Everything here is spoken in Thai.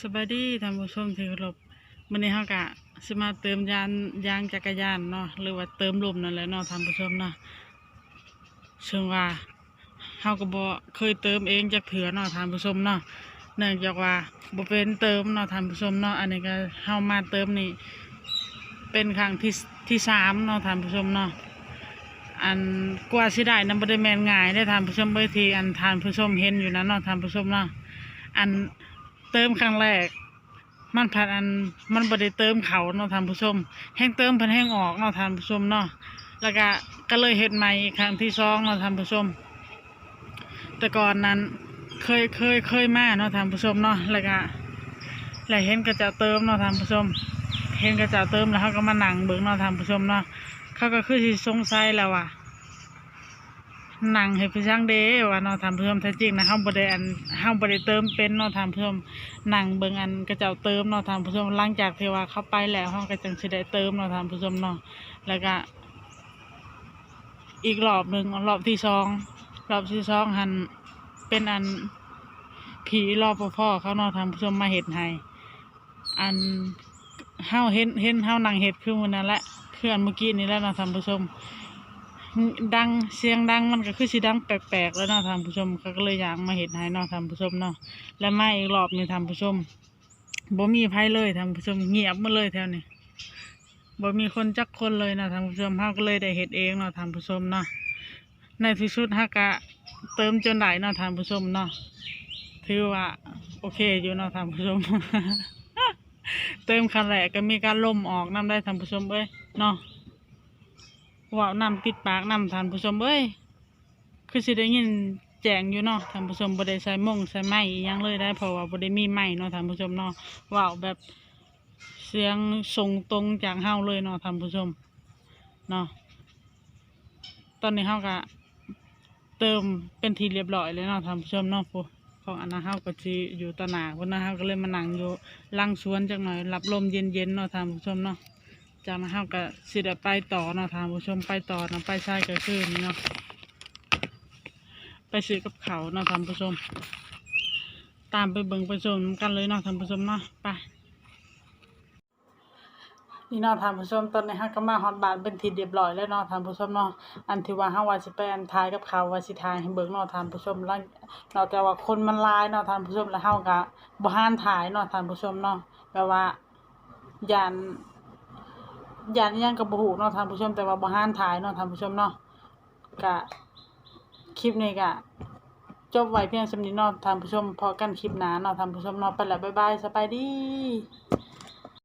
สบายดีท่านผู้ชมที่เคารพมื้อนี้เฮากะสิมาเติมยานยางจักรยานเนาะหรือว่าเติมลมนั่นแหละเนาะท่านผู้ชมเนาะซึ่งว่าเฮาก็บ่เคยเติมเองจักเถื่อเนาะท่านผู้ชมเนาะเนื่องจากว่าบเป็นเติมเนาะท่านผู้ชมเนาะอันนี้ก็เฮามาเติมนี่เป็นครั้งที่ที่สามเนาะท่านผู้ชมเนาะอันกว่าสิได้นำบ่ได้แมนง่ายได้ท่านผู้ชมเบิ่ทีอันท่านผู้ชมเห็นอยู่นะเนาะท่านผู้ชมเนาะอัน เติมครั้งแรก มันผัดอันมันบ่ได้เติมเขาเนาะท่านผู้ชม แห้งเติมเพันแห้งออกเนาะท่านผู้ชมเนาะแล้วก็ก็เลยเฮ็ดใหม่อีกครั้งที่สองเนาะท่านผู้ชม แต่ก่อนนั้นเคยเคยเคยมาเนาะท่านผู้ชมเนาะแล้วก็แล้วเห็นกระจ้าเติมเนาะท่านผู้ชม เห็นกระจ้าเติมแล้วเขาก็มานั่งเบิ่งเนาะท่านผู้ชมเนาะเขาก็คือสิสงสัยแล้วว่า นังให้พี่ช่างเด้ว่าเนาะท่านผู้ชมแท้จริงนะเฮาบ่ได้อันเฮาบ่ได้เติมเป็นเนาะท่านผู้ชมหนังเบิ่งอันก็เจ้าเติมเนาะท่านผู้ชมหลังจากที่ว่าเขาไปแล้วเฮาก็จังสิได้เติมเนาะท่านผู้ชมเนาะแล้วก็ อีกรอบหนึ่งรอบที่สองรอบที่สองหันเป็นอันผีรอบพ่อเขาเนาะท่านผู้ชมมาเฮ็ดให้อันเฮาเห็นเห็นเฮานั่งเฮ็ดคือมื้อนั้นแหละคืออันเมื่อกี้นี่แหละเนาะท่านผู้ชม ดังเสียงดังมันก็คือสิดังแปลกๆแล้วเนาะท่านผู้ชมเขาก็เลยอยากมาเห็นให้เนาะท่านผู้ชมเนาะแล้วมาอีกรอบนี่ท่านผู้ชมบ่มีไผเลยท่านผู้ชมเงียบมาเลยแถวนี้บ่มีคนจักคนเลยเนาะท่านผู้ชมเฮาก็เลยได้เฮ็ดเองเนาะท่านผู้ชมเนาะในที่สุดฮาก็เติมจนได้เนาะท่านผู้ชมเนาะถือว่าโอเคอยู่เนาะท่านผู้ชม เติมคันแรกก็มีการล่มออกน้ำได้ท่านผู้ชมเอ้ยเนาะ ว่าวน้ำปิดปากน้ำท่านผู้ชมเอ้ยคือสิได้ยินแจ้งอยู่เนาะท่านผู้ชมบ่ได้ใส่มงใส่ไม้อิหยังเลยได้เพราะว่าบ่ได้มีไม้เนาะท่านผู้ชมเนาะว่าวแบบเสียงส่งตรงจากเฮาเลยเนาะท่านผู้ชมเนาะตอนนี้เฮาก็เติมเป็นทีเรียบร้อยเลยเนาะท่านผู้ชมเนาะผู้ของอันนะเฮาก็สิอยู่ตะหนาพุ่นนะเฮาก็เลยมานั่งอยู่ลังสวนจักหน่อยรับลมเย็นๆเนาะท่านผู้ชมเนาะ จากนั้นเราก็สิได้ไปต่อเนาะทานผู้ชมไปต่อเนาะไปใช้ก็คือนี่เนาะไปซื้อกับเขาเนาะทานผู้ชม ตามไปเบิ่งไปชมกันเลยเนาะทานผู้ชมเนาะไปนี่เนาะทานผู้ชมตอนนี้เราก็มาฮอดบ้านเป็นทีเรียบร้อยแล้วเนาะทานผู้ชมเนาะอันที่ว่าเฮาว่าสิไปอันทายกับเขาวว่าสิทายให้เบิ่งเนาะทานผู้ชมแล้วนอกจากว่าคนมันลายเนาะทานผู้ชมแล้วเฮาก็บ่ห้านถ่ายเนาะทานผู้ชมเนาะแปลว่าย่าน ยานอิหยังกับบุหูเนาะท่านผู้ชมแต่ว่าบ่ห้านถ่ายเนาะท่านผู้ชมเนาะกะคลิปนี้กะจบไว้เพียงสำนีเนาะท่านผู้ชมพอกันคลิปหนาเนาะท่านผู้ชมเนาะไปแล้วบ๊ายบายสบายดี